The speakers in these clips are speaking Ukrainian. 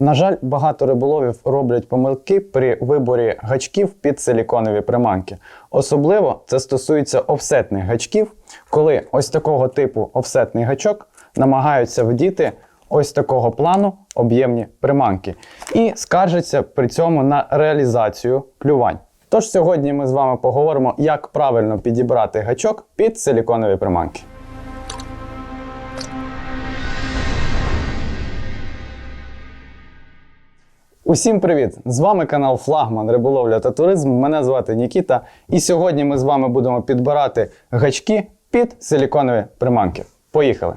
На жаль, багато риболовів роблять помилки при виборі гачків під силіконові приманки. Особливо це стосується офсетних гачків, коли ось такого типу офсетний гачок намагаються вдіти ось такого плану об'ємні приманки і скаржаться при цьому на реалізацію клювань. Тож сьогодні ми з вами поговоримо, як правильно підібрати гачок під силіконові приманки. Усім привіт! З вами канал Флагман Риболовля та Туризм. Мене звати Нікіта. І сьогодні ми з вами будемо підбирати гачки під силіконові приманки. Поїхали!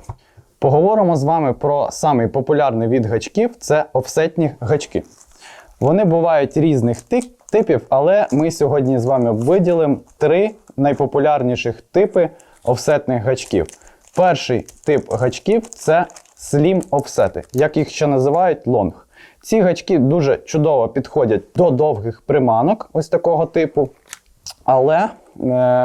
Поговоримо з вами про самий популярний від гачків це офсетні гачки. Вони бувають різних ти- типів, але ми сьогодні з вами виділимо три найпопулярніших типи офсетних гачків. Перший тип гачків це Slim офсети, як їх ще називають лонг. Ці гачки дуже чудово підходять до довгих приманок, ось такого типу. Але е,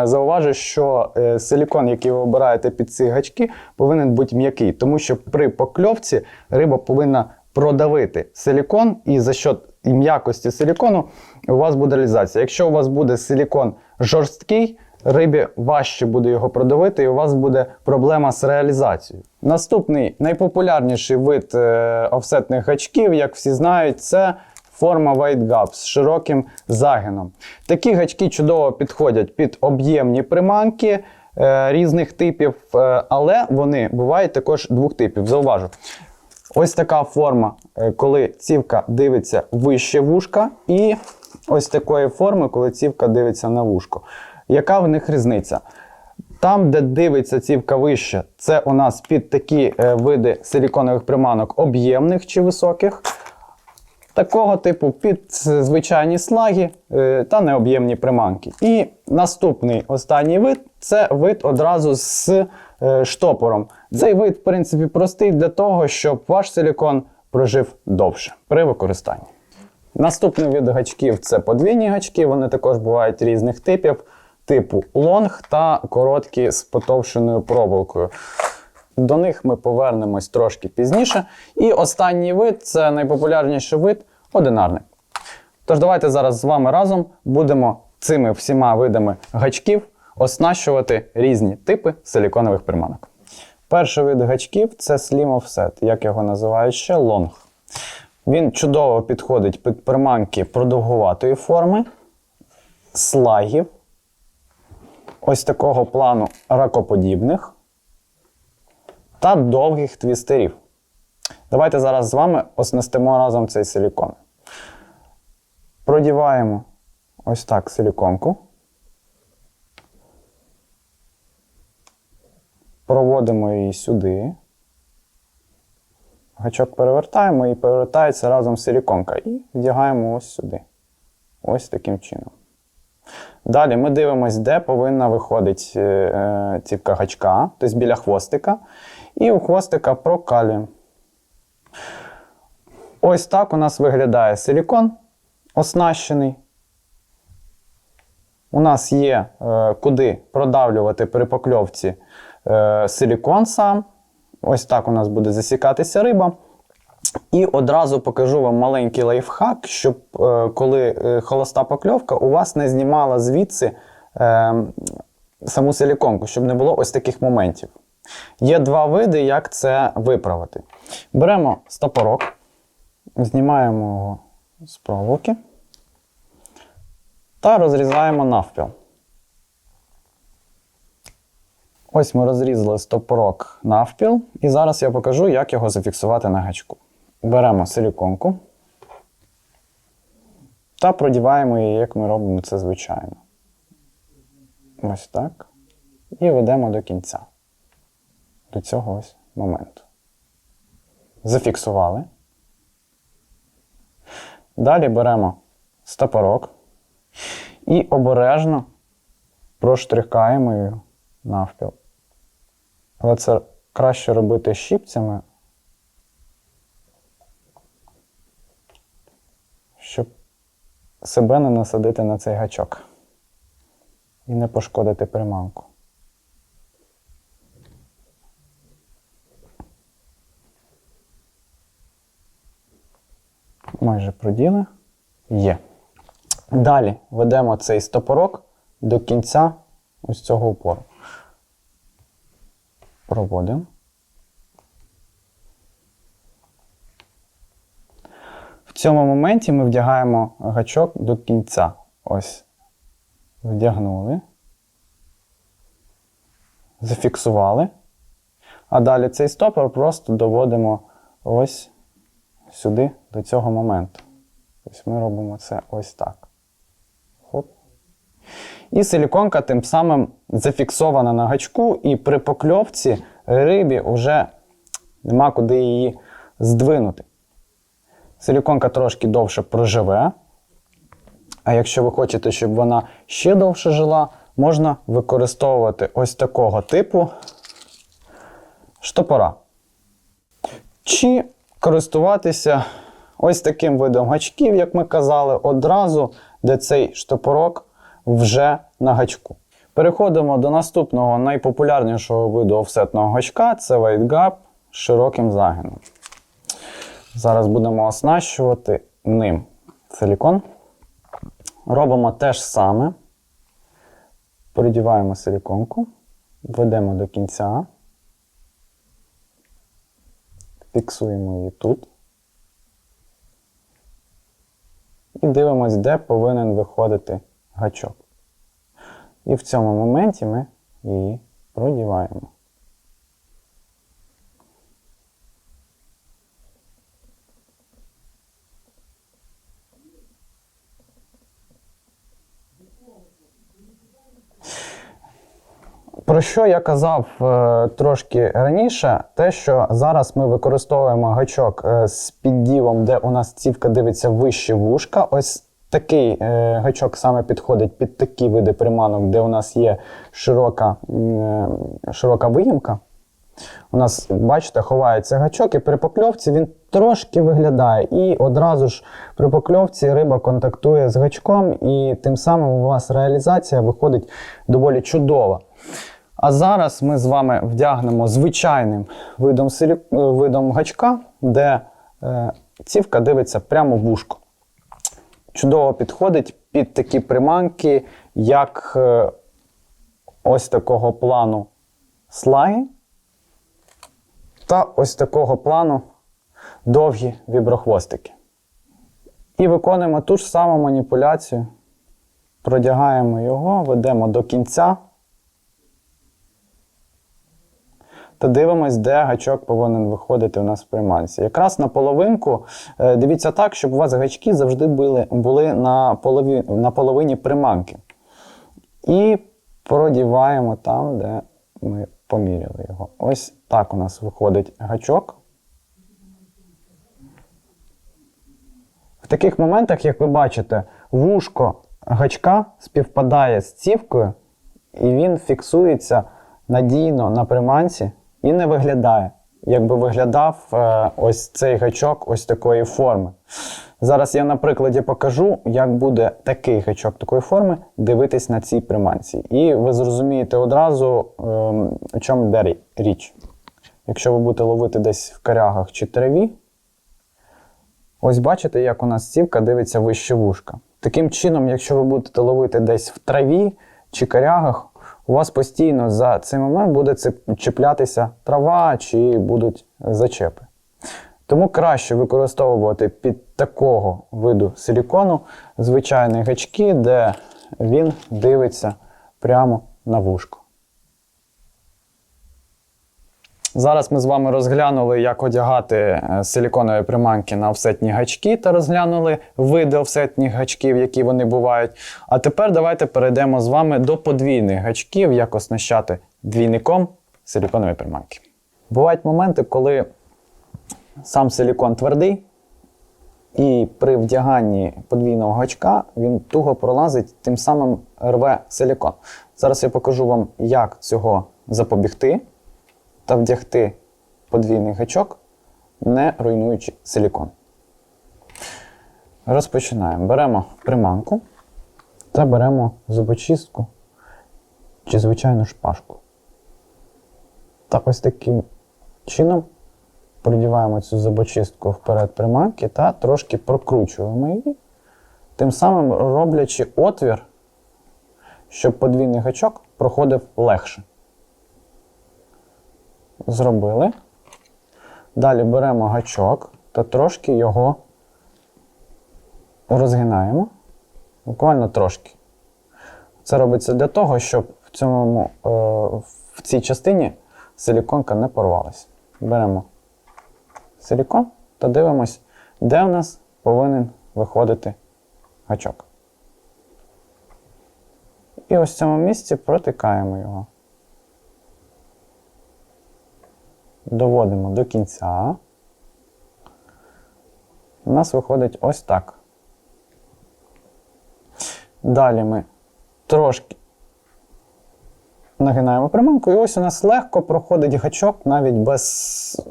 зауважу, що е, силікон, який ви обираєте під ці гачки, повинен бути м'який, тому що при покльовці риба повинна продавити силікон, і за счет м'якості силікону у вас буде реалізація. Якщо у вас буде силікон жорсткий, рибі важче буде його продавити, і у вас буде проблема з реалізацією. Наступний найпопулярніший вид е, офсетних гачків, як всі знають, це форма White Gap з широким загином. Такі гачки чудово підходять під об'ємні приманки е, різних типів, е, але вони бувають також двох типів. Зауважу. Ось така форма, коли цівка дивиться вище вушка, і ось такої форми, коли цівка дивиться на вушко. Яка в них різниця? Там, де дивиться цівка вище, це у нас під такі е, види силіконових приманок об'ємних чи високих. Такого типу під е, звичайні слаги е, та необ'ємні приманки. І наступний останній вид це вид одразу з штопором. Цей вид, в принципі, простий для того, щоб ваш силікон прожив довше при використанні. Наступний вид гачків це подвійні гачки, вони також бувають різних типів, типу лонг та короткі з потовщеною проволокою. До них ми повернемось трошки пізніше. І останній вид це найпопулярніший вид одинарний. Тож давайте зараз з вами разом будемо цими всіма видами гачків оснащувати різні типи силіконових приманок. Перший вид гачків це Slim Offset, як його називають ще лонг. Він чудово підходить під приманки продовгуватої форми, слагів, ось такого плану ракоподібних та довгих твістерів. Давайте зараз з вами оснастимо разом цей силікон. Продіваємо ось так силіконку. Проводимо її сюди. Гачок перевертаємо і перевертається разом силіконка. І вдягаємо ось сюди. Ось таким чином. Далі ми дивимося, де повинна виходити е, е, гачка, тобто біля хвостика. І у хвостика прокалюємо. Ось так у нас виглядає силікон оснащений. У нас є е, куди продавлювати при покльовці е, силікон сам. Ось так у нас буде засікатися риба. І одразу покажу вам маленький лайфхак, щоб е, коли е, холоста покльовка, у вас не знімала звідси е, саму силіконку, щоб не було ось таких моментів. Є два види, як це виправити. Беремо стопорок, знімаємо його з проволоки та розрізаємо навпіл. Ось ми розрізали стопорок навпіл, і зараз я покажу, як його зафіксувати на гачку. Беремо силіконку та продіваємо її, як ми робимо це звичайно. Ось так. І ведемо до кінця. До цього ось моменту. Зафіксували. Далі беремо стопорок і обережно проштрикаємо його навпіл. Але це краще робити щіпцями, щоб себе не насадити на цей гачок і не пошкодити приманку. Майже проділи. Є. Далі ведемо цей стопорок до кінця ось цього упору. Проводимо. Цьому моменті ми вдягаємо гачок до кінця. Ось. Вдягнули. Зафіксували. А далі цей стопор просто доводимо ось сюди, до цього моменту. Ось ми робимо це ось так. Хоп. І силіконка тим самим зафіксована на гачку, і при покльовці рибі вже нема куди її здвинути. Силіконка трошки довше проживе. А якщо ви хочете, щоб вона ще довше жила, можна використовувати ось такого типу штопора. Чи користуватися ось таким видом гачків, як ми казали, одразу, де цей штопорок вже на гачку. Переходимо до наступного найпопулярнішого виду офсетного гачка це Gap з широким загином. Зараз будемо оснащувати ним силікон. Робимо те ж саме. Придіваємо силіконку, ведемо до кінця, фіксуємо її тут. І дивимось, де повинен виходити гачок. І в цьому моменті ми її продіваємо. Про що я казав е, трошки раніше, те, що зараз ми використовуємо гачок е, з піддівом, де у нас цівка дивиться вище вушка. Ось такий е, гачок саме підходить під такі види приманок, де у нас є широка, широка виїмка. У нас, бачите, ховається гачок, і при покльовці він трошки виглядає. І одразу ж при покльовці риба контактує з гачком, і тим самим у вас реалізація виходить доволі чудова. А зараз ми з вами вдягнемо звичайним видом, силі... е, видом гачка, де е, цівка дивиться прямо в вушко. Чудово підходить під такі приманки, як е, ось такого плану слаги та ось такого плану довгі віброхвостики. І виконуємо ту ж саму маніпуляцію. Продягаємо його, ведемо до кінця. Та дивимось, де гачок повинен виходити у нас в приманці. Якраз на половинку е, дивіться так, щоб у вас гачки завжди були, були на, полові, на половині приманки. І продіваємо там, де ми поміряли його. Ось так у нас виходить гачок. В таких моментах, як ви бачите, вушко гачка співпадає з цівкою, і він фіксується надійно на приманці і не виглядає, якби виглядав е, ось цей гачок ось такої форми. Зараз я на прикладі покажу, як буде такий гачок такої форми дивитись на цій приманці. І ви зрозумієте одразу, ем, чому йде річ. Якщо ви будете ловити десь в корягах чи траві, ось бачите, як у нас цівка дивиться вище вушка. Таким чином, якщо ви будете ловити десь в траві чи корягах, у вас постійно за цей момент буде чіплятися трава чи будуть зачепи. Тому краще використовувати під такого виду силікону звичайні гачки, де він дивиться прямо на вушко. Зараз ми з вами розглянули, як одягати е, силіконові приманки на офсетні гачки та розглянули види офсетних гачків, які вони бувають. А тепер давайте перейдемо з вами до подвійних гачків, як оснащати двійником силіконові приманки. Бувають моменти, коли сам силікон твердий, і при вдяганні подвійного гачка він туго пролазить, тим самим рве силікон. Зараз я покажу вам, як цього запобігти та вдягти подвійний гачок, не руйнуючи силікон. Розпочинаємо. Беремо приманку та беремо зубочистку чи звичайну шпажку. Та ось таким чином продіваємо цю зубочистку вперед приманки та трошки прокручуємо її, тим самим роблячи отвір, щоб подвійний гачок проходив легше. Зробили. Далі беремо гачок та трошки його розгинаємо. Буквально трошки. Це робиться для того, щоб в, цьому, е, в цій частині силіконка не порвалася. Беремо силікон та дивимось, де в нас повинен виходити гачок. І ось в цьому місці протикаємо його. Доводимо до кінця. У нас виходить ось так. Далі ми трошки нагинаємо приманку, і ось у нас легко проходить гачок навіть без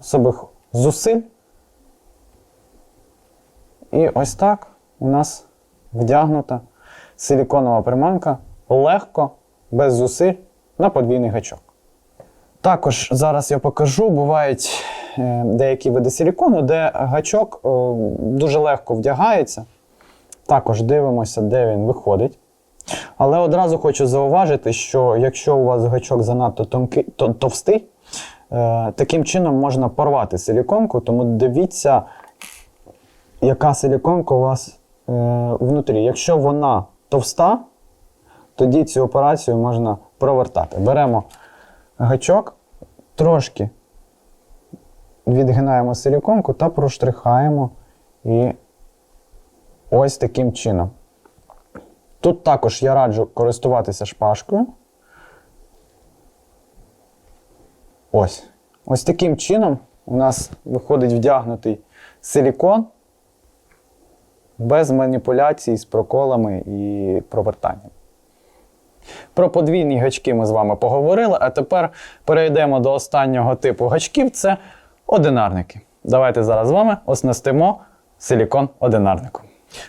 особих зусиль. І ось так у нас вдягнута силіконова приманка легко, без зусиль на подвійний гачок. Також зараз я покажу, бувають е, деякі види силікону, де гачок е, дуже легко вдягається. Також дивимося, де він виходить. Але одразу хочу зауважити, що якщо у вас гачок занадто тонкий, товстий, е, таким чином можна порвати силіконку, тому дивіться, яка силіконка у вас внутрі. Якщо вона товста, тоді цю операцію можна провертати. Беремо гачок, трошки відгинаємо силіконку та проштрихаємо і ось таким чином. Тут також я раджу користуватися шпажкою. Ось. Ось таким чином у нас виходить вдягнутий силікон без маніпуляцій з проколами і провертанням. Про подвійні гачки ми з вами поговорили, а тепер перейдемо до останнього типу гачків це одинарники. Давайте зараз з вами оснастимо силікон одинарником.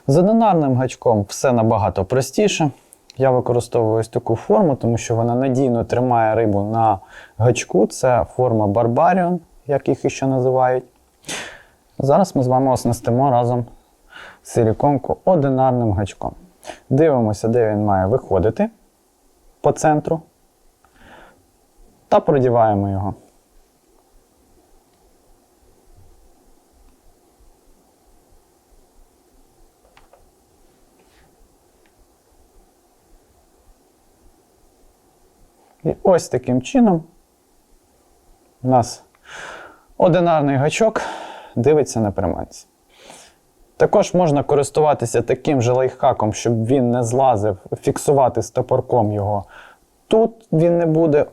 З одинарним гачком все набагато простіше. Я використовую ось таку форму, тому що вона надійно тримає рибу на гачку. Це форма Barbarian, як їх іще називають. Зараз ми з вами оснастимо разом силіконку одинарним гачком. Дивимося, де він має виходити по центру. Та продіваємо його. І ось таким чином у нас одинарний гачок дивиться на приманці. Також можна користуватися таким же лайфхаком, щоб він не злазив, фіксувати стопорком його. Тут він не буде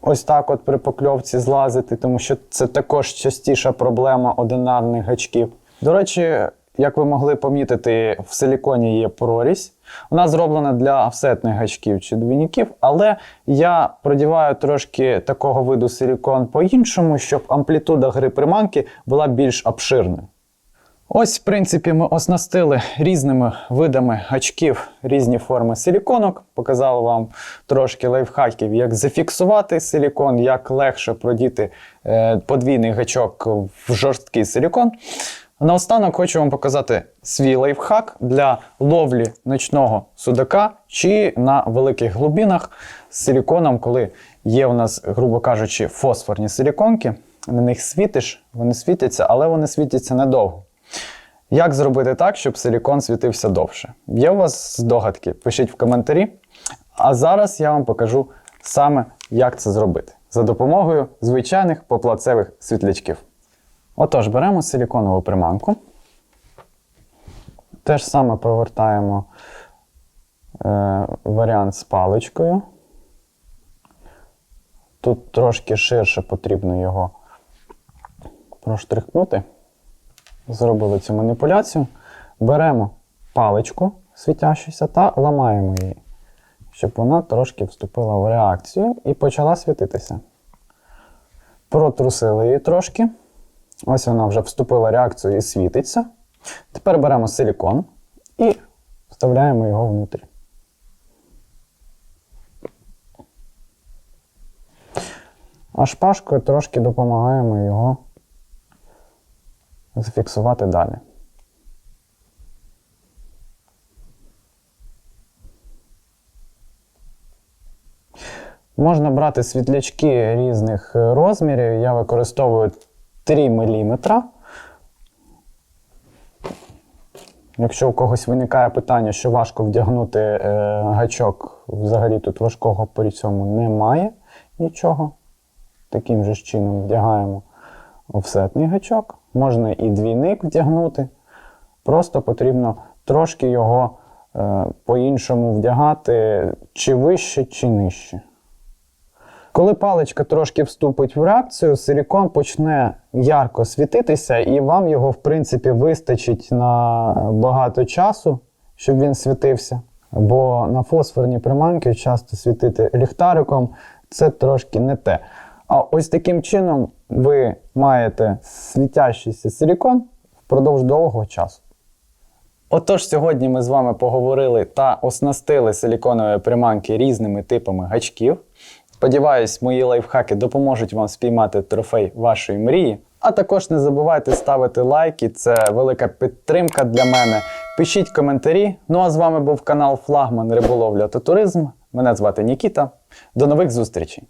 ось так от при покльовці злазити, тому що це також частіша проблема одинарних гачків. До речі, як ви могли помітити, в силіконі є прорізь. Вона зроблена для офсетних гачків чи двійників, але я продіваю трошки такого виду силікон по-іншому, щоб амплітуда гри приманки була більш обширною. Ось, в принципі, ми оснастили різними видами гачків різні форми силіконок. Показав вам трошки лайфхаків, як зафіксувати силікон, як легше продіти е, подвійний гачок в жорсткий силікон. Наостанок хочу вам показати свій лайфхак для ловлі ночного судака чи на великих глибинах з силіконом, коли є у нас, грубо кажучи, фосфорні силіконки. На них світиш, вони світяться, але вони світяться недовго. Як зробити так, щоб силікон світився довше? Є у вас здогадки? Пишіть в коментарі. А зараз я вам покажу саме, як це зробити за допомогою звичайних поплацевих світлячків. Отож, беремо силіконову приманку. Те ж саме провертаємо е, варіант з паличкою. Тут трошки ширше потрібно його проштрихнути. Зробили цю маніпуляцію. Беремо паличку світящуюся та ламаємо її, щоб вона трошки вступила в реакцію і почала світитися. Протрусили її трошки. Ось вона вже вступила в реакцію і світиться. Тепер беремо силікон і вставляємо його внутрі. А шпажкою трошки допомагаємо його зафіксувати далі. Можна брати світлячки різних розмірів. Я використовую 3 мм. Якщо у когось виникає питання, що важко вдягнути е, гачок, взагалі тут важкого при цьому немає нічого. Таким же чином вдягаємо офсетний гачок. Можна і двійник вдягнути. Просто потрібно трошки його е, по-іншому вдягати, чи вище, чи нижче. Коли паличка трошки вступить в реакцію, силікон почне ярко світитися, і вам його, в принципі, вистачить на багато часу, щоб він світився. Бо на фосфорні приманки часто світити ліхтариком це трошки не те. А ось таким чином ви маєте світящийся силікон впродовж довгого часу. Отож, сьогодні ми з вами поговорили та оснастили силіконові приманки різними типами гачків. Сподіваюсь, мої лайфхаки допоможуть вам спіймати трофей вашої мрії. А також не забувайте ставити лайки, це велика підтримка для мене. Пишіть коментарі. Ну а з вами був канал Флагман Риболовля та Туризм. Мене звати Нікіта. До нових зустрічей!